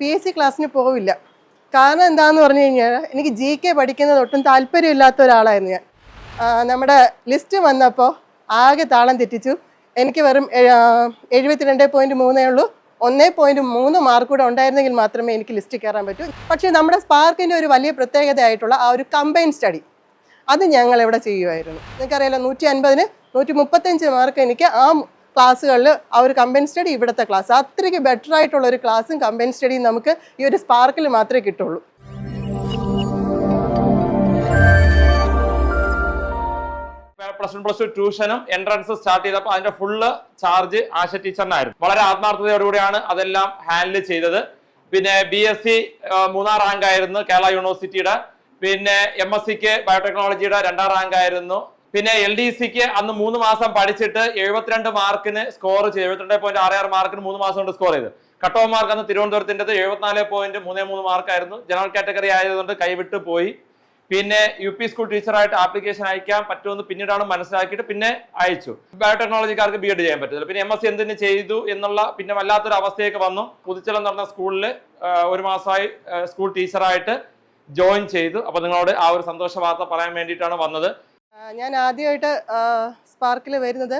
P S C ക്ലാസ്സിന് പോവില്ല. കാരണം എന്താണെന്ന് പറഞ്ഞു കഴിഞ്ഞാൽ എനിക്ക് ജി കെ പഠിക്കുന്നത് ഒട്ടും താല്പര്യമില്ലാത്ത ഒരാളായിരുന്നു ഞാൻ. നമ്മുടെ ലിസ്റ്റ് വന്നപ്പോൾ ആകെ താളം തെറ്റിച്ചു. എനിക്ക് വെറും എഴുപത്തിരണ്ട് പോയിന്റ് മൂന്നേ ഉള്ളൂ. ഒന്നേ പോയിന്റ് മൂന്ന് മാർക്ക് കൂടെ ഉണ്ടായിരുന്നെങ്കിൽ മാത്രമേ എനിക്ക് ലിസ്റ്റ് കയറാൻ പറ്റൂ. പക്ഷേ നമ്മുടെ സ്പാർക്കിന്റെ ഒരു വലിയ പ്രത്യേകതയായിട്ടുള്ള ആ ഒരു കമ്പൈൻ സ്റ്റഡി അത് ഞങ്ങൾ ഇവിടെ ചെയ്യുമായിരുന്നു. നിങ്ങൾക്കറിയാലോ നൂറ്റി അൻപതിന് നൂറ്റി മുപ്പത്തഞ്ച് മാർക്ക് എനിക്ക് ആ ക്ലാസ്സുകളിൽ ആ ഒരു കമ്പൈൻ സ്റ്റഡി ഇവിടുത്തെ ക്ലാസ് അത്രയ്ക്ക് ബെറ്റർ ആയിട്ടുള്ള ഒരു ക്ലാസ്സും കമ്പൈൻ സ്റ്റഡിയും നമുക്ക് ഈ ഒരു സ്പാർക്കിൽ മാത്രമേ കിട്ടുള്ളൂ. പ്ലസ് വൺ പ്ലസ് ടു ട്യൂഷനും എൻട്രൻസ് സ്റ്റാർട്ട് ചെയ്തപ്പോൾ അതിന്റെ ഫുള്ള് ചാർജ് ആശ ടീച്ചറിനായിരുന്നു വളരെ ആത്മാർത്ഥതയോടുകൂടിയാണ് അതെല്ലാം ഹാൻഡിൽ ചെയ്തത്. പിന്നെ ബി എസ് സി മൂന്നാം റാങ്ക് ആയിരുന്നു കേരള യൂണിവേഴ്സിറ്റിയുടെ പിന്നെ എം എസ് സിക്ക് ബയോടെക്നോളജിയുടെ രണ്ടാം റാങ്ക് ആയിരുന്നു. പിന്നെ എൽ ഡി സിക്ക് അന്ന് മൂന്ന് മാസം പഠിച്ചിട്ട് എഴുപത്തിരണ്ട് മാർക്കിന് സ്കോർ ചെയ്തു. എഴുപത്തിരണ്ട് പോയിന്റ് ആറ് ആറ് മാർക്കിന് മൂന്ന് മാസം കൊണ്ട് സ്കോർ ചെയ്ത്. കട്ട് ഓഫ് മാർക്ക് അന്ന് തിരുവനന്തപുരത്തിന്റെ എഴുപത്തിനാല് പോയിന്റ് മൂന്ന് മൂന്ന് മാർക്കായിരുന്നു. ജനറൽ കാറ്റഗറി ആയതുകൊണ്ട് കൈവിട്ട് പോയി. പിന്നെ യു പി സ്കൂൾ ടീച്ചറായിട്ട് ആപ്ലിക്കേഷൻ അയക്കാൻ പറ്റുമെന്ന് പിന്നീടാണ് മനസ്സിലാക്കിയിട്ട് പിന്നെ അയച്ചു. ബയോടെക്നോളജിക്കാർക്ക് ബി എഡ് ചെയ്യാൻ പറ്റില്ല. പിന്നെ എം എസ് സി എന്തിനു ചെയ്തു എന്നുള്ള പിന്നെ വല്ലാത്തൊരു അവസ്ഥയൊക്കെ വന്നു. പുതുച്ചലം നടന്ന സ്കൂളിൽ ഒരു മാസമായി സ്കൂൾ ടീച്ചറായിട്ട് ജോയിൻ ചെയ്തു. അപ്പൊ നിങ്ങളോട് ആ ഒരു സന്തോഷ വാർത്ത പറയാൻ വേണ്ടിയിട്ടാണ് വന്നത്. ഞാൻ ആദ്യമായിട്ട് സ്പാർക്കിൽ വരുന്നത്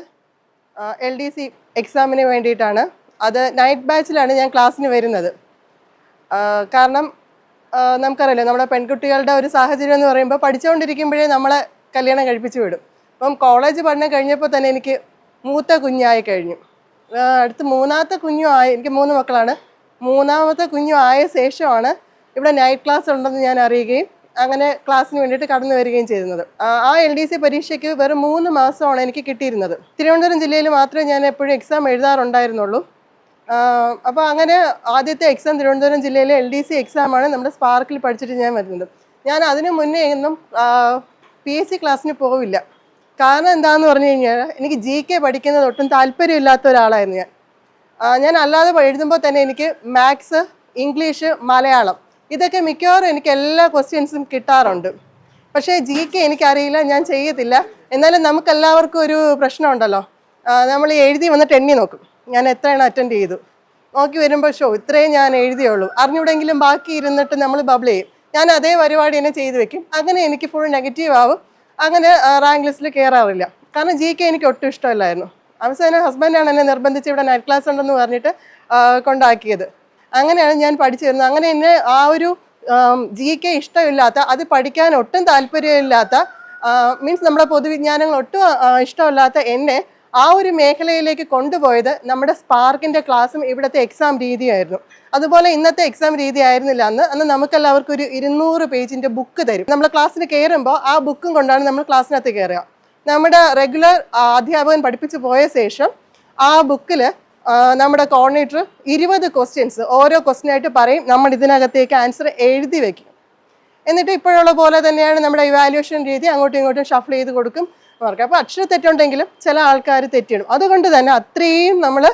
എൽ ഡി സി എക്സാമിന് വേണ്ടിയിട്ടാണ്. അത് നൈറ്റ് ബാച്ചിലാണ് ഞാൻ ക്ലാസ്സിന് വരുന്നത്. കാരണം നമുക്കറിയില്ല നമ്മുടെ പെൺകുട്ടികളുടെ ഒരു സാഹചര്യം എന്ന് പറയുമ്പോൾ പഠിച്ചുകൊണ്ടിരിക്കുമ്പോഴേ നമ്മളെ കല്യാണം കഴിപ്പിച്ച് വിടും. അപ്പം കോളേജ് പഠനം കഴിഞ്ഞപ്പോൾ തന്നെ എനിക്ക് മൂത്ത കുഞ്ഞായി കഴിഞ്ഞു. അടുത്ത് മൂന്നാമത്തെ കുഞ്ഞും ആയി എനിക്ക് മൂന്ന് മക്കളാണ്. മൂന്നാമത്തെ കുഞ്ഞും ആയ ശേഷമാണ് ഇവിടെ നൈറ്റ് ക്ലാസ് ഉണ്ടെന്ന് ഞാൻ അറിയുകയും അങ്ങനെ ക്ലാസ്സിന് വേണ്ടിയിട്ട് കടന്നു വരികയും ചെയ്യുന്നത് ആ, എൽ ഡി സി പരീക്ഷയ്ക്ക് വെറും മൂന്ന് മാസമാണ് എനിക്ക് കിട്ടിയിരുന്നത്. തിരുവനന്തപുരം ജില്ലയിൽ മാത്രമേ ഞാൻ എപ്പോഴും എക്സാം എഴുതാറുണ്ടായിരുന്നുള്ളൂ. അപ്പോൾ അങ്ങനെ ആദ്യത്തെ എക്സാം തിരുവനന്തപുരം ജില്ലയിലെ എൽ ഡി സി എക്സാമാണ് നമ്മുടെ സ്പാർക്കിൽ പഠിച്ചിട്ട് ഞാൻ വരുന്നത്. ഞാൻ അതിന് മുന്നേ ഒന്നും പി എസ് സി ക്ലാസ്സിന് പോവില്ല. കാരണം എന്താണെന്ന് പറഞ്ഞു കഴിഞ്ഞാൽ എനിക്ക് ജി കെ പഠിക്കുന്നത് ഒട്ടും താല്പര്യമില്ലാത്ത ഒരാളായിരുന്നു ഞാൻ. ഞാൻ അല്ലാതെ എഴുതുമ്പോൾ തന്നെ എനിക്ക് മാത്സ് ഇംഗ്ലീഷ് മലയാളം ഇതൊക്കെ മിക്കവാറും എനിക്ക് എല്ലാ ക്വസ്റ്റ്യൻസും കിട്ടാറുണ്ട്. പക്ഷേ ജി കെ എനിക്കറിയില്ല ഞാൻ ചെയ്യത്തില്ല. എന്നാലും നമുക്ക് എല്ലാവർക്കും ഒരു പ്രശ്നമുണ്ടല്ലോ. നമ്മൾ എഴുതി വന്നിട്ട് എണ്ണി നോക്കും. ഞാൻ എത്രയാണ് അറ്റൻഡ് ചെയ്തു. നോക്കി വരുമ്പോൾ ഷോ ഇത്രയും ഞാൻ എഴുതിയുള്ളൂ. അറിഞ്ഞൂടെങ്കിലും ബാക്കി ഇരുന്നിട്ട് നമ്മൾ ബബിൾ ചെയ്യും. ഞാൻ അതേ പരിപാടി തന്നെ ചെയ്തു വെക്കും. അങ്ങനെ എനിക്ക് ഫുൾ നെഗറ്റീവ് ആവും. അങ്ങനെ റാങ്ക് ലിസ്റ്റിൽ കയറാറില്ല കാരണം ജി കെ എനിക്ക് ഒട്ടും ഇഷ്ടമല്ലായിരുന്നു. അവസാനം ഹസ്ബൻഡാണ് എന്നെ നിർബന്ധിച്ച് ഇവിടെ നൈറ്റ് ക്ലാസ് ഉണ്ടെന്ന് പറഞ്ഞിട്ട് കൊണ്ടാക്കിയത്. അങ്ങനെയാണ് ഞാൻ പഠിച്ചു വരുന്നത് അങ്ങനെ എന്നെ ആ ഒരു ജി കെ ഇഷ്ടമില്ലാത്ത അത് പഠിക്കാൻ ഒട്ടും താല്പര്യമില്ലാത്ത മീൻസ് നമ്മുടെ പൊതുവിജ്ഞാനങ്ങൾ ഒട്ടും ഇഷ്ടമില്ലാത്ത എന്നെ ആ ഒരു മേഖലയിലേക്ക് കൊണ്ടുപോയത് നമ്മുടെ സ്പാർക്കിന്റെ ക്ലാസ്സും ഇവിടുത്തെ എക്സാം രീതിയായിരുന്നു. അതുപോലെ ഇന്നത്തെ എക്സാം രീതി ആയിരുന്നില്ല അന്ന് അന്ന് നമുക്കെല്ലാവർക്കും ഒരു ഇരുന്നൂറ് പേജിന്റെ ബുക്ക് തരും. നമ്മൾ ക്ലാസ്സിന് കയറുമ്പോൾ ആ ബുക്കും കൊണ്ടാണ് നമ്മൾ ക്ലാസ്സിനകത്ത് കയറുക നമ്മുടെ റെഗുലർ അധ്യാപകൻ പഠിപ്പിച്ചു പോയ ശേഷം ആ ബുക്കിൽ നമ്മുടെ കോർഡിനേറ്റർ ഇരുപത് ക്വസ്റ്റ്യൻസ് ഓരോ ക്വസ്റ്റ്യൻ ആയിട്ട് പറയും. നമ്മൾ ഇതിനകത്തേക്ക് ആൻസർ എഴുതി വെക്കും. എന്നിട്ട് ഇപ്പോഴുള്ള പോലെ തന്നെയാണ് നമ്മുടെ ഇവാലുവേഷൻ രീതി അങ്ങോട്ടും ഇങ്ങോട്ടും ഷഫിൾ ചെയ്ത് കൊടുക്കും. അവർക്ക് അപ്പോൾ അക്ഷര തെറ്റുണ്ടെങ്കിലും ചില ആൾക്കാർ തെറ്റിടും അതുകൊണ്ട് തന്നെ അത്രയും നമ്മൾ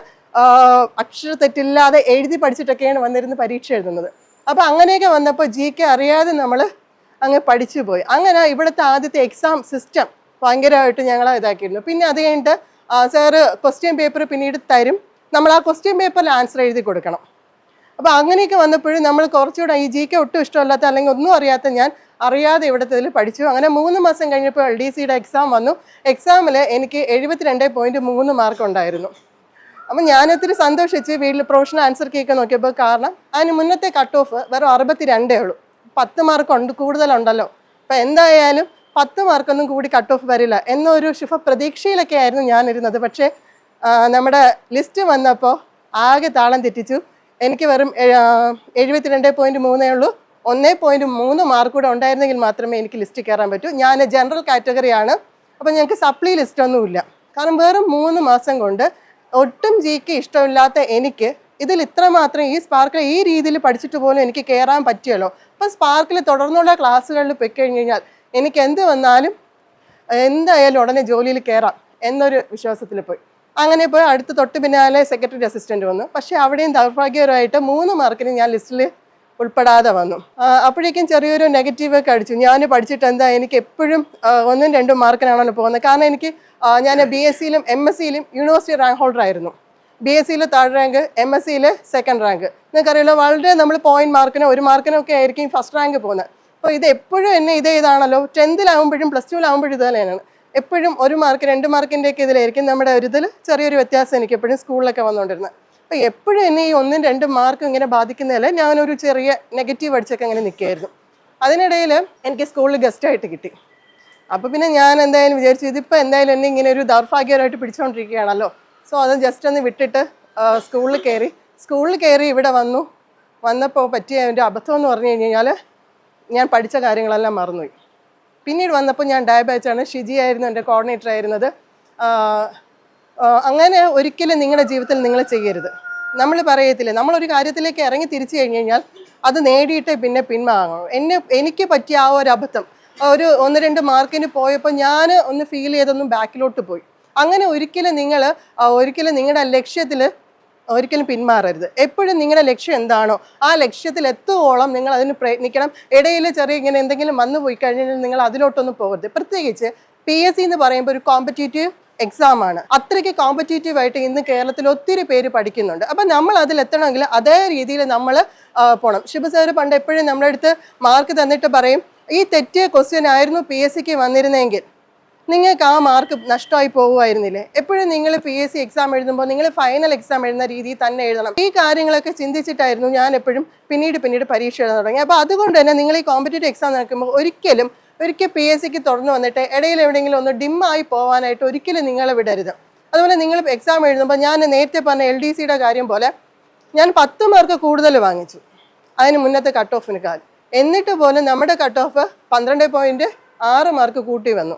അക്ഷര തെറ്റില്ലാതെ എഴുതി പഠിച്ചിട്ടൊക്കെയാണ് വന്നിരുന്ന് പരീക്ഷ എഴുതുന്നത്. അപ്പോൾ അങ്ങനെയൊക്കെ വന്നപ്പോൾ ജി കെ അറിയാതെ നമ്മൾ അങ്ങ് പഠിച്ചു പോയി. അങ്ങനെ ഇവിടുത്തെ ആദ്യത്തെ എക്സാം സിസ്റ്റം ഭയങ്കരമായിട്ട് ഞങ്ങൾ ഇതാക്കിയിരുന്നു. പിന്നെ അത് കഴിഞ്ഞിട്ട് സാറ് ക്വസ്റ്റ്യൻ പേപ്പർ പിന്നീട് തരും. നമ്മൾ ആ ക്വസ്റ്റ്യൻ പേപ്പറിൽ ആൻസർ എഴുതി കൊടുക്കണം. അപ്പോൾ അങ്ങനെയൊക്കെ വന്നപ്പോഴും നമ്മൾ കുറച്ചുകൂടെ ഈ ജി കെ ഒട്ടും ഇഷ്ടമല്ലാത്ത അല്ലെങ്കിൽ ഒന്നും അറിയാത്ത ഞാൻ അറിയാതെ ഇവിടുത്തെ ഇതിൽ പഠിച്ചു. അങ്ങനെ മൂന്ന് മാസം കഴിഞ്ഞപ്പോൾ എൽ ഡി സിയുടെ എക്സാം വന്നു. എക്സാമിൽ എനിക്ക് എഴുപത്തിരണ്ട് പോയിന്റ് മൂന്ന് മാർക്ക് ഉണ്ടായിരുന്നു. അപ്പം ഞാനൊത്തിരി സന്തോഷിച്ച് വീട്ടിൽ പ്രൊഫഷണൽ ആൻസർ കേക്ക് നോക്കിയപ്പോൾ കാരണം അതിന് മുന്നത്തെ കട്ട് ഓഫ് വെറും അറുപത്തി രണ്ടേ ഉള്ളൂ. പത്ത് മാർക്ക് ഉണ്ട് കൂടുതലുണ്ടല്ലോ. അപ്പം എന്തായാലും പത്ത് മാർക്കൊന്നും കൂടി കട്ട് ഓഫ് വരില്ല എന്നൊരു ശുഭ പ്രതീക്ഷയിലൊക്കെ ആയിരുന്നു ഞാനിരുന്നത്. പക്ഷേ നമ്മുടെ ലിസ്റ്റ് വന്നപ്പോൾ ആകെ താളം തെറ്റിച്ചു. എനിക്ക് വെറും എഴുപത്തിരണ്ട് പോയിന്റ് മൂന്നേ ഉള്ളൂ. ഒന്നേ പോയിന്റ് മൂന്ന് മാർക്ക് കൂടെ ഉണ്ടായിരുന്നെങ്കിൽ മാത്രമേ എനിക്ക് ലിസ്റ്റ് കയറാൻ പറ്റൂ. ഞാൻ ജനറൽ കാറ്റഗറിയാണ് അപ്പോൾ ഞങ്ങൾക്ക് സപ്ലി ലിസ്റ്റ് ഒന്നുമില്ല കാരണം വെറും മൂന്ന് മാസം കൊണ്ട് ഒട്ടും ജി കെ ഇഷ്ടമില്ലാത്ത എനിക്ക് ഇതിൽ ഇത്രമാത്രം ഈ സ്പാർക്കിൽ ഈ രീതിയിൽ പഠിച്ചിട്ട് പോലും എനിക്ക് കയറാൻ പറ്റിയല്ലോ. അപ്പം സ്പാർക്കിൽ തുടർന്നുള്ള ക്ലാസ്സുകളിൽ പോയി കഴിഞ്ഞ് കഴിഞ്ഞാൽ എനിക്ക് എന്ത് വന്നാലും എന്തായാലും ഉടനെ ജോലിയിൽ കയറാം എന്നൊരു വിശ്വാസത്തിൽ പോയി. അങ്ങനെ പോയി അടുത്ത് തൊട്ട് പിന്നാലെ സെക്രട്ടറി അസിസ്റ്റന്റ് വന്നു. പക്ഷേ അവിടെയും ദൗർഭാഗ്യകരമായിട്ട് മൂന്ന് മാർക്കിന് ഞാൻ ലിസ്റ്റിൽ ഉൾപ്പെടാതെ വന്നു. അപ്പോഴേക്കും ചെറിയൊരു നെഗറ്റീവ് ഒക്കെ അടിച്ചു. ഞാൻ പഠിച്ചിട്ട് എന്താ എനിക്ക് എപ്പോഴും ഒന്നും രണ്ടും മാർക്കിനാണല്ലോ പോകുന്നത്. കാരണം എനിക്ക് ഞാൻ ബി എസ് സിയിലും എം എസ് സിയിലും യൂണിവേഴ്സിറ്റി റാങ്ക് ഹോൾഡർ ആയിരുന്നു. ബി എസ് സിയിൽ തേർഡ് റാങ്ക് എം എസ് സിയിൽ സെക്കൻഡ് റാങ്ക് നിങ്ങൾക്കറിയാലോ വളരെ നമ്മൾ പോയിന്റ് മാർക്കിനോ ഒരു മാർക്കിനോ ഒക്കെ ആയിരിക്കും ഫസ്റ്റ് റാങ്ക് പോകുന്നത്. അപ്പോൾ ഇത് എപ്പോഴും എന്നെ ഇതേ ഇതാണല്ലോ ടെൻത്തിലാവുമ്പോഴും പ്ലസ് ടുവിലാവുമ്പോഴും ഇത് തന്നെയാണ്. എപ്പോഴും ഒരു മാർക്ക് രണ്ട് മാർക്കിന്റെ ഒക്കെ ഇതിലായിരിക്കും നമ്മുടെ ഒരു ഇതിൽ ചെറിയൊരു വ്യത്യാസം എനിക്ക് എപ്പോഴും സ്കൂളിലൊക്കെ വന്നുകൊണ്ടിരുന്നത് അപ്പോൾ എപ്പോഴും എന്നെ ഈ ഒന്നും രണ്ടും മാർക്കും ഇങ്ങനെ ബാധിക്കുന്നതിൽ ഞാനൊരു ചെറിയ നെഗറ്റീവ് അടിച്ചൊക്കെ അങ്ങനെ നിൽക്കുകയായിരുന്നു അതിനിടയിൽ എനിക്ക് സ്കൂളിൽ ഗസ്റ്റായിട്ട് കിട്ടി. അപ്പോൾ പിന്നെ ഞാൻ എന്തായാലും വിചാരിച്ചു ഇതിപ്പോൾ എന്തായാലും എന്നെ ഇങ്ങനെ ഒരു ദൗർഭാഗ്യമായിട്ട് പിടിച്ചുകൊണ്ടിരിക്കുകയാണല്ലോ സോ അത് ജസ്റ്റ് ഒന്ന് വിട്ടിട്ട് സ്കൂളിൽ കയറി. സ്കൂളിൽ കയറി ഇവിടെ വന്നു. വന്നപ്പോൾ പറ്റിയ എന്റെ അബദ്ധം എന്ന് പറഞ്ഞു കഴിഞ്ഞാൽ ഞാൻ പഠിച്ച കാര്യങ്ങളെല്ലാം മറന്നുപോയി. പിന്നീട് വന്നപ്പോൾ ഞാൻ ഡയ ബാച്ചാണ് ഷിജി ആയിരുന്നു എന്റെ കോർഡിനേറ്റർ ആയിരുന്നത്. അങ്ങനെ ഒരിക്കലും നിങ്ങളുടെ ജീവിതത്തിൽ നിങ്ങൾ ചെയ്യരുത്. നമ്മൾ പറയത്തില്ലേ നമ്മളൊരു കാര്യത്തിലേക്ക് ഇറങ്ങി തിരിച്ചു കഴിഞ്ഞ് കഴിഞ്ഞാൽ അത് നേടിയിട്ട് പിന്നെ പിൻവാങ്ങണം എന്നെ എനിക്ക് പറ്റിയ ആ ഒരു അബദ്ധം ഒരു ഒന്ന് രണ്ട് മാർക്കിന് പോയപ്പോൾ ഞാൻ ഒന്ന് ഫീൽ ചെയ്തൊന്നും ബാക്കിലോട്ട് പോയി. അങ്ങനെ ഒരിക്കലും നിങ്ങൾ ഒരിക്കലും നിങ്ങളുടെ ലക്ഷ്യത്തിൽ ഒരിക്കലും പിന്മാറരുത്. എപ്പോഴും നിങ്ങളുടെ ലക്ഷ്യം എന്താണോ ആ ലക്ഷ്യത്തിൽ എത്തുവോളം നിങ്ങൾ അതിന് പ്രയത്നിക്കണം. ഇടയിൽ ചെറിയ ഇങ്ങനെ എന്തെങ്കിലും വന്നു പോയി കഴിഞ്ഞാൽ നിങ്ങൾ അതിലോട്ടൊന്നും പോകരുത്. പ്രത്യേകിച്ച് പി എസ് സി എന്ന് പറയുമ്പോൾ ഒരു കോമ്പറ്റേറ്റീവ് എക്സാം ആണ്. അത്രയ്ക്ക് കോമ്പറ്റേറ്റീവ് ആയിട്ട് ഇന്ന് കേരളത്തിൽ ഒത്തിരി പേര് പഠിക്കുന്നുണ്ട്. അപ്പം നമ്മൾ അതിൽ എത്തണമെങ്കിൽ അതേ രീതിയിൽ നമ്മൾ പോകണം ശിവ പണ്ട് എപ്പോഴും നമ്മുടെ അടുത്ത് മാർക്ക് തന്നിട്ട് പറയും ഈ തെറ്റിയ ക്വസ്റ്റ്യൻ ആയിരുന്നു പി എസ് സിക്ക് വന്നിരുന്നെങ്കിൽ. നിങ്ങൾക്ക് ആ മാർക്ക് നഷ്ടമായി പോകുമായിരുന്നില്ലേ? എപ്പോഴും നിങ്ങൾ പി എസ് സി എക്സാം എഴുതുമ്പോൾ നിങ്ങൾ ഫൈനൽ എക്സാം എഴുതുന്ന രീതിയിൽ തന്നെ എഴുതണം. ഈ കാര്യങ്ങളൊക്കെ ചിന്തിച്ചിട്ടായിരുന്നു ഞാൻ എപ്പോഴും പിന്നീട് പിന്നീട് പരീക്ഷ എഴുതാൻ തുടങ്ങി അപ്പോൾ അതുകൊണ്ട് തന്നെ നിങ്ങൾ ഈ കോമ്പറ്റേറ്റീവ് എക്സാം നടക്കുമ്പോൾ ഒരിക്കലും ഒരിക്കൽ പി എസ് സിക്ക് തുറന്നു വന്നിട്ട് ഇടയിൽ എവിടെയെങ്കിലും ഒന്ന് ഡിമ്മായി പോകാനായിട്ട് ഒരിക്കലും നിങ്ങളെ വിടരുത്. അതുപോലെ നിങ്ങൾ എക്സാം എഴുതുമ്പോൾ ഞാൻ നേരത്തെ പറഞ്ഞ എൽ ഡി സിയുടെ കാര്യം പോലെ ഞാൻ പത്ത് മാർക്ക് കൂടുതൽ വാങ്ങിച്ചു. അതിന് മുന്നത്തെ കട്ട് ഓഫിന് കാൽ. എന്നിട്ട് പോലും നമ്മുടെ കട്ട് ഓഫ് പന്ത്രണ്ട് പോയിന്റ് ആറ് മാർക്ക് കൂട്ടി വന്നു.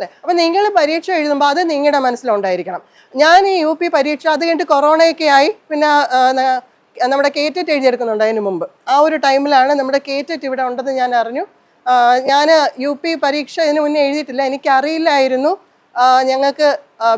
അല്ലേ അപ്പം നിങ്ങൾ പരീക്ഷ എഴുതുമ്പോൾ അത് നിങ്ങളുടെ മനസ്സിലുണ്ടായിരിക്കണം. ഞാൻ ഈ യു പി പരീക്ഷ അത് കഴിഞ്ഞിട്ട് കൊറോണയൊക്കെ ആയി പിന്നെ നമ്മുടെ കേറ്ററ്റ് എഴുതിയെടുക്കുന്നുണ്ട് അതിന് മുമ്പ്. ആ ഒരു ടൈമിലാണ് നമ്മുടെ കേറ്ററ്റ് ഇവിടെ ഉണ്ടെന്ന് ഞാൻ അറിഞ്ഞു. ഞാൻ യു പി പരീക്ഷ ഇതിന് മുന്നേ എഴുതിയിട്ടില്ല. എനിക്കറിയില്ലായിരുന്നു ഞങ്ങൾക്ക്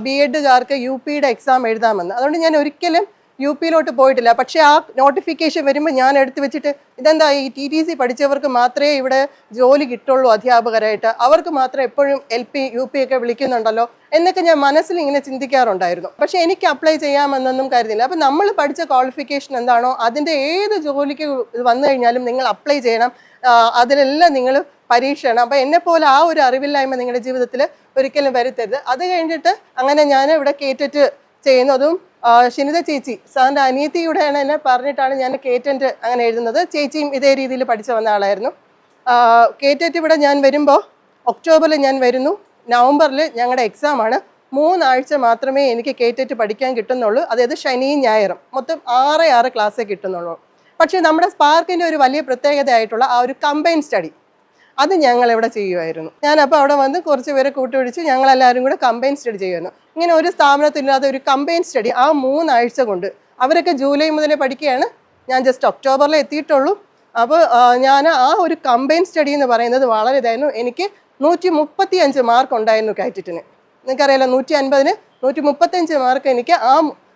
ബി എഡുകാർക്ക് യു പിയുടെ എക്സാം എഴുതാമെന്ന്. അതുകൊണ്ട് ഞാൻ ഒരിക്കലും യു പിയിലോട്ട് പോയിട്ടില്ല. പക്ഷേ ആ നോട്ടിഫിക്കേഷൻ വരുമ്പോൾ ഞാൻ എടുത്തു വെച്ചിട്ട് ഇതെന്താ ഈ ടി ടി സി പഠിച്ചവർക്ക് മാത്രമേ ഇവിടെ ജോലി കിട്ടുള്ളൂ അധ്യാപകരായിട്ട്. അവർക്ക് മാത്രം എപ്പോഴും എൽ പി യു പി ഒക്കെ വിളിക്കുന്നുണ്ടല്ലോ എന്നൊക്കെ ഞാൻ മനസ്സിൽ ഇങ്ങനെ ചിന്തിക്കാറുണ്ടായിരുന്നു. പക്ഷേ എനിക്ക് അപ്ലൈ ചെയ്യാമെന്നൊന്നും കരുതില്ല അപ്പം നമ്മൾ പഠിച്ച ക്വാളിഫിക്കേഷൻ എന്താണോ അതിന്റെ ഏത് ജോലിക്ക് വന്നു കഴിഞ്ഞാലും നിങ്ങൾ അപ്ലൈ ചെയ്യണം. അതിലെല്ലാം നിങ്ങൾ പരീക്ഷയാണ് അപ്പോൾ അപ്പം എന്നെ പോലെ ആ ഒരു അറിവില്ലായ്മ നിങ്ങളുടെ ജീവിതത്തിൽ ഒരിക്കലും വരുത്തരുത്. അത് കഴിഞ്ഞിട്ട് അങ്ങനെ ഞാൻ ഇവിടെ കേറ്റിട്ട് ചെയ്യുന്നതും ഷിനിത ചേച്ചി സാറിന്റെ അനിയത്തിയുടെയാണ് എന്നെ പറഞ്ഞിട്ടാണ് ഞാൻ കേറ്റന്റ് അങ്ങനെ എഴുതുന്നത്. ചേച്ചിയും ഇതേ രീതിയിൽ പഠിച്ചു വന്ന ആളായിരുന്നു. കേറ്ററ്റ് ഇവിടെ ഞാൻ വരുമ്പോൾ ഒക്ടോബറിൽ ഞാൻ വരുന്നു. നവംബറിൽ ഞങ്ങളുടെ എക്സാമാണ് മൂന്നാഴ്ച മാത്രമേ എനിക്ക് കേറ്ററ്റ് പഠിക്കാൻ കിട്ടുന്നുള്ളൂ. അതായത് ശനിയും ഞായറും. മൊത്തം ആറ് ആറ് ക്ലാസ്സേ കിട്ടുന്നുള്ളൂ. പക്ഷേ നമ്മുടെ സ്പാർക്കിന്റെ ഒരു വലിയ പ്രത്യേകതയായിട്ടുള്ള ആ ഒരു കമ്പൈൻ സ്റ്റഡി അത് ഞങ്ങൾ ഇവിടെ ചെയ്യുമായിരുന്നു ഞാൻ അപ്പോൾ അവിടെ വന്ന് കുറച്ച് പേരെ കൂട്ടുപിടിച്ച് ഞങ്ങളെല്ലാവരും കൂടെ കമ്പൈൻ സ്റ്റഡി ചെയ്യുമായിരുന്നു ഇങ്ങനെ ഒരു സ്ഥാപനത്തില്ലാതെ ഒരു കമ്പൈൻ സ്റ്റഡി ആ മൂന്നാഴ്ച കൊണ്ട്. അവരൊക്കെ ജൂലൈ മുതലേ പഠിക്കുകയാണ്. ഞാൻ ജസ്റ്റ് ഒക്ടോബറിൽ എത്തിയിട്ടുള്ളൂ. അപ്പോൾ ഞാൻ ആ ഒരു കമ്പൈൻ സ്റ്റഡി എന്ന് പറയുന്നത് വളരെ ഇതായിരുന്നു. എനിക്ക് നൂറ്റി മുപ്പത്തി അഞ്ച് മാർക്ക് ഉണ്ടായിരുന്നു കയറ്റിട്ടിന് നിങ്ങൾക്കറിയാലോ നൂറ്റി അൻപതിന് നൂറ്റി മുപ്പത്തഞ്ച് മാർക്ക് എനിക്ക് ആ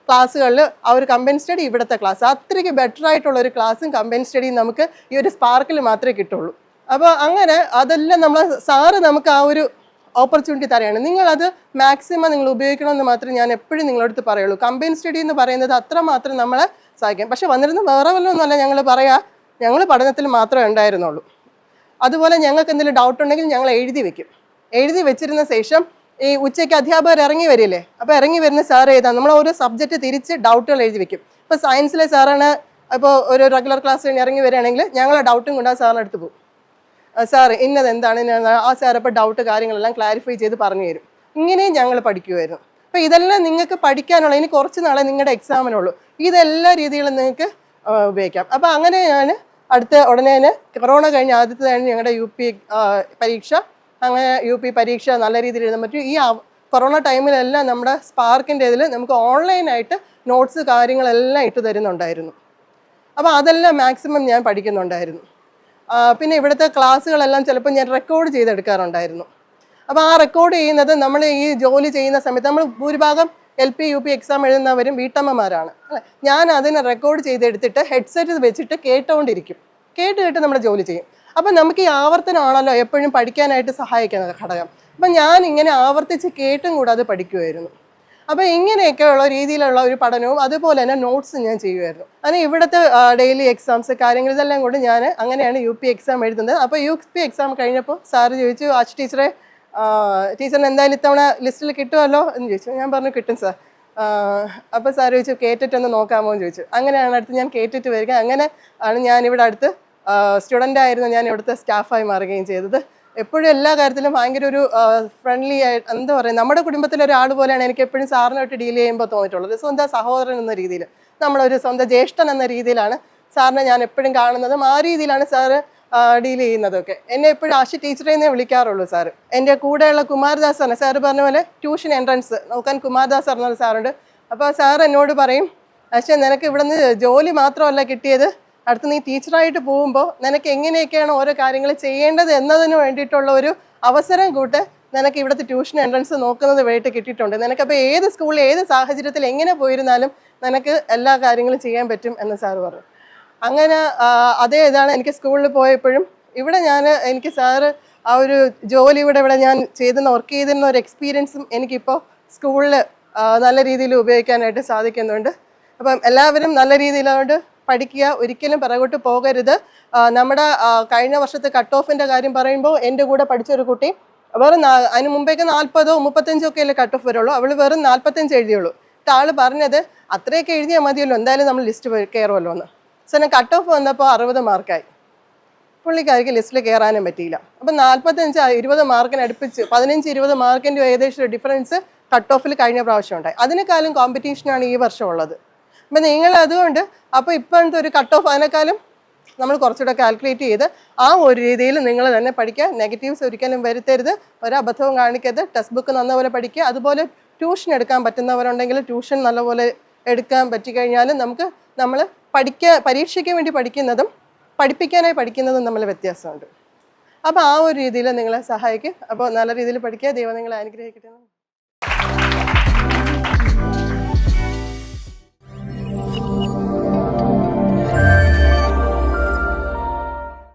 ക്ലാസ്സുകളിൽ ആ ഒരു കമ്പൈൻ സ്റ്റഡി ഇവിടുത്തെ ക്ലാസ് അത്രയ്ക്ക് ബെറ്റർ ആയിട്ടുള്ള ഒരു ക്ലാസ്സും കമ്പൈൻ സ്റ്റഡിയും നമുക്ക് ഈ ഒരു സ്പാർക്കിൽ മാത്രമേ കിട്ടുള്ളൂ. അപ്പോൾ അങ്ങനെ അതെല്ലാം നമ്മൾ സാറ് നമുക്ക് ആ ഒരു ഓപ്പർച്യൂണിറ്റി തരാണ്. നിങ്ങളത് മാക്സിമം നിങ്ങൾ ഉപയോഗിക്കണമെന്ന് മാത്രമേ ഞാൻ എപ്പോഴും നിങ്ങളടുത്ത് പറയുള്ളൂ. കമ്പൈൻ സ്റ്റഡി എന്ന് പറയുന്നത് അത്ര മാത്രം നമ്മളെ സഹായിക്കും. പക്ഷെ വന്നിരുന്ന വേറെ വല്ലതൊന്നുമല്ല ഞങ്ങൾ പറയാ ഞങ്ങൾ പഠനത്തിൽ മാത്രമേ ഉണ്ടായിരുന്നുള്ളൂ. അതുപോലെ ഞങ്ങൾക്ക് എന്തെങ്കിലും ഡൗട്ട് ഉണ്ടെങ്കിൽ ഞങ്ങൾ എഴുതി വെക്കും. എഴുതി വെച്ചിരുന്ന ശേഷം ഈ ഉച്ചയ്ക്ക് അധ്യാപകർ ഇറങ്ങി വരില്ലേ? അപ്പോൾ ഇറങ്ങി വരുന്ന സാർ ഏതാ? നമ്മൾ ഓരോ സബ്ജക്റ്റ് തിരിച്ച് ഡൗട്ടുകൾ എഴുതി വെക്കും. ഇപ്പോൾ സയൻസിലെ സാറാണ് ഇപ്പോൾ ഒരു റെഗുലർ ക്ലാസ് കഴിഞ്ഞ് ഇറങ്ങി വരികയാണെങ്കിൽ ഞങ്ങൾ ഡൗട്ടും കൊണ്ട് ആ സാറിന് അടുത്ത് പോകും. സാർ ഇന്നത് എന്താണ്? ആ സാർ അപ്പോൾ ഡൗട്ട് കാര്യങ്ങളെല്ലാം ക്ലാരിഫൈ ചെയ്ത് പറഞ്ഞു തരും. ഇങ്ങനെയും ഞങ്ങൾ പഠിക്കുമായിരുന്നു അപ്പോൾ ഇതെല്ലാം നിങ്ങൾക്ക് പഠിക്കാനുള്ള ഇനി കുറച്ച് നാളെ നിങ്ങളുടെ എക്സാമിനുള്ളൂ ഇതെല്ലാ രീതിയിലും നിങ്ങൾക്ക് ഉപയോഗിക്കാം. അപ്പോൾ അങ്ങനെ ഞാൻ അടുത്ത ഉടനെ തന്നെ കൊറോണ കഴിഞ്ഞ ആദ്യത്തേതാണ് ഞങ്ങളുടെ യു പി പരീക്ഷ അങ്ങനെ യു പി പരീക്ഷ നല്ല രീതിയിൽ എഴുതാൻ പറ്റും. ഈ കൊറോണ ടൈമിലെല്ലാം നമ്മുടെ സ്പാർക്കിന്റെ ഇതിൽ നമുക്ക് ഓൺലൈനായിട്ട് നോട്ട്സ് കാര്യങ്ങളെല്ലാം ഇട്ട് തരുന്നുണ്ടായിരുന്നു. അപ്പോൾ അതെല്ലാം മാക്സിമം ഞാൻ പഠിക്കുന്നുണ്ടായിരുന്നു. പിന്നെ ഇവിടുത്തെ ക്ലാസ്സുകളെല്ലാം ചിലപ്പോൾ ഞാൻ റെക്കോർഡ് ചെയ്തെടുക്കാറുണ്ടായിരുന്നു. അപ്പോൾ ആ റെക്കോർഡ് ചെയ്യുന്നത് നമ്മൾ ഈ ജോലി ചെയ്യുന്ന സമയത്ത് നമ്മൾ ഭൂരിഭാഗം L P U P exam എഴുതുന്നവരും വീട്ടമ്മമാരാണ്? ഞാൻ അതിനെ റെക്കോർഡ് ചെയ്തെടുത്തിട്ട് ഹെഡ്സെറ്റ് വെച്ചിട്ട് കേട്ടുകൊണ്ടിരിക്കും കേട്ട് കേട്ട് നമ്മൾ ജോലി ചെയ്യും. അപ്പം നമുക്ക് ഈ ആവർത്തനമാണല്ലോ എപ്പോഴും പഠിക്കാനായിട്ട് സഹായിക്കുന്നത് ഘടകം. അപ്പം ഞാൻ ഇങ്ങനെ ആവർത്തിച്ച് കേട്ടും കൂടാതെ പഠിക്കുമായിരുന്നു അപ്പോൾ ഇങ്ങനെയൊക്കെയുള്ള രീതിയിലുള്ള ഒരു പഠനവും അതുപോലെ തന്നെ നോട്ട്സ് ഞാൻ ചെയ്യുമായിരുന്നു അങ്ങനെ ഇവിടുത്തെ ഡെയിലി എക്സാംസ് കാര്യങ്ങൾ ഇതെല്ലാം കൊണ്ട് ഞാൻ അങ്ങനെയാണ് യു പി എക്സാം എഴുതുന്നത്. അപ്പോൾ യു പി എക്സാം കഴിഞ്ഞപ്പോൾ സാറ് ചോദിച്ചു ആ ടീച്ചറെ ടീച്ചറിന് എന്തായാലും ഇത്തവണ ലിസ്റ്റിൽ കിട്ടുമല്ലോ എന്ന് ചോദിച്ചു. ഞാൻ പറഞ്ഞു കിട്ടും സാർ അപ്പോൾ സാർ ചോദിച്ചു കേട്ടിട്ട് ഒന്ന് നോക്കാമോ? എന്ന് ചോദിച്ചു. അങ്ങനെയാണ് അടുത്ത് ഞാൻ കേട്ടിട്ട് വരിക. അങ്ങനെ ആണ് ഞാൻ ഇവിടെ അടുത്ത് സ്റ്റുഡന്റ് ആയിരുന്നു ഞാൻ ഇവിടുത്തെ സ്റ്റാഫായി മാറുകയും ചെയ്തത്. എപ്പോഴും എല്ലാ കാര്യത്തിലും ഭയങ്കര ഒരു ഫ്രണ്ട്ലി ആയിട്ട് എന്താ പറയുക നമ്മുടെ കുടുംബത്തിലെ ഒരാൾ പോലെയാണ് എനിക്ക് എപ്പോഴും സാറിനായിട്ട് ഡീൽ ചെയ്യുമ്പോൾ തോന്നിയിട്ടുള്ളത്. സ്വന്തം സഹോദരൻ എന്ന രീതിയിൽ നമ്മളൊരു സ്വന്തം ജ്യേഷ്ഠൻ എന്ന രീതിയിലാണ് സാറിനെ ഞാൻ എപ്പോഴും കാണുന്നതും ആ രീതിയിലാണ് സാറ് ഡീൽ ചെയ്യുന്നതൊക്കെ. എന്നെ എപ്പോഴും ആശി ടീച്ചറെ എന്നേ വിളിക്കാറുള്ളൂ സാറ്. എന്റെ കൂടെയുള്ള കുമാരദാസ് ആണ്. സാറ് പറഞ്ഞ പോലെ ട്യൂഷൻ എൻട്രൻസ് നോക്കാൻ കുമാരദാസ് പറഞ്ഞ സാറുണ്ട്. അപ്പോൾ സാർ എന്നോട് പറയും പക്ഷേ നിനക്ക് ഇവിടുന്ന് ജോലി മാത്രമല്ല കിട്ടിയത്? അടുത്ത് നീ ടീച്ചറായിട്ട് പോകുമ്പോൾ നിനക്ക് എങ്ങനെയൊക്കെയാണ് ഓരോ കാര്യങ്ങൾ ചെയ്യേണ്ടത് എന്നതിന് വേണ്ടിയിട്ടുള്ള ഒരു അവസരം കൂട്ട് നിനക്ക് ഇവിടുത്തെ ട്യൂഷൻ എൻട്രൻസ് നോക്കുന്നത് വഴിയിട്ട് കിട്ടിയിട്ടുണ്ട്. നിനക്കപ്പോൾ ഏത് സ്കൂളിൽ ഏത് സാഹചര്യത്തിൽ എങ്ങനെ പോയിരുന്നാലും നിനക്ക് എല്ലാ കാര്യങ്ങളും ചെയ്യാൻ പറ്റും എന്ന് സാറ് പറഞ്ഞു. അങ്ങനെ അതേ ഇതാണ് എനിക്ക് സ്കൂളിൽ പോയപ്പോഴും ഇവിടെ ഞാൻ എനിക്ക് സാറ് ആ ഒരു ജോലി ഇവിടെ ഇവിടെ ഞാൻ ചെയ്തെന്ന് വർക്ക് ചെയ്തിരുന്ന ഒരു എക്സ്പീരിയൻസും എനിക്കിപ്പോൾ സ്കൂളിൽ നല്ല രീതിയിൽ ഉപയോഗിക്കാനായിട്ട് സാധിക്കുന്നുണ്ട്. അപ്പം എല്ലാവരും നല്ല രീതിയിലോട്ട് പഠിക്കുക ഒരിക്കലും പിറകോട്ട് പോകരുത്. നമ്മുടെ കഴിഞ്ഞ വർഷത്തെ കട്ട് ഓഫിന്റെ കാര്യം പറയുമ്പോൾ എന്റെ കൂടെ പഠിച്ചൊരു കുട്ടി വെറും അതിന് മുമ്പേക്ക് നാൽപ്പതോ മുപ്പത്തഞ്ചോ ഒക്കെ അല്ലേ കട്ട് ഓഫ് വരുള്ളൂ. അവൾ വെറും നാൽപ്പത്തഞ്ച് എഴുതിയുള്ളൂ. ആൾ പറഞ്ഞത് അത്രയൊക്കെ എഴുതിയാൽ മതിയല്ലോ എന്തായാലും നമ്മൾ ലിസ്റ്റ് കയറുമല്ലോ എന്ന്. സാറിന് കട്ട് ഓഫ് വന്നപ്പോൾ അറുപത് മാർക്കായി പുള്ളിക്കാർക്ക് ലിസ്റ്റിൽ കയറാനും പറ്റിയില്ല. അപ്പം നാൽപ്പത്തഞ്ച് ഇരുപത് മാർക്കിന് അടുപ്പിച്ച് പതിനഞ്ച് ഇരുപത് മാർക്കിന്റെ ഏകദേശം ഒരു ഡിഫറൻസ് കട്ട് ഓഫിൽ കഴിഞ്ഞ പ്രാവശ്യം ഉണ്ടായി. അതിനേക്കാളും കോമ്പറ്റീഷനാണ് ഈ വർഷം ഉള്ളത്. അപ്പം നിങ്ങൾ അതുകൊണ്ട് അപ്പോൾ ഇപ്പോഴത്തെ ഒരു കട്ട് ഓഫ് അതിനേക്കാളും നമ്മൾ കുറച്ചുകൂടെ കാൽക്കുലേറ്റ് ചെയ്ത് ആ ഒരു രീതിയിൽ നിങ്ങൾ തന്നെ പഠിക്കുക. നെഗറ്റീവ്സ് ഒരിക്കലും വരുത്തരുത്. ഒരു അബദ്ധവും കാണിക്കരുത്. ടെക്സ്റ്റ് ബുക്ക് നല്ലപോലെ പഠിക്കുക. അതുപോലെ ട്യൂഷൻ എടുക്കാൻ പറ്റുന്നവരുണ്ടെങ്കിൽ ട്യൂഷൻ നല്ലപോലെ എടുക്കാൻ പറ്റിക്കഴിഞ്ഞാൽ നമുക്ക് നമ്മൾ പഠിക്കുക പരീക്ഷയ്ക്ക് വേണ്ടി പഠിക്കുന്നതും പഠിപ്പിക്കാനായി പഠിക്കുന്നതും നമ്മൾ വ്യത്യാസമുണ്ട്. അപ്പോൾ ആ ഒരു രീതിയിൽ നിങ്ങളെ സഹായിക്കും. അപ്പോൾ നല്ല രീതിയിൽ പഠിക്കുക. ദൈവം നിങ്ങളെ അനുഗ്രഹിക്കട്ടെ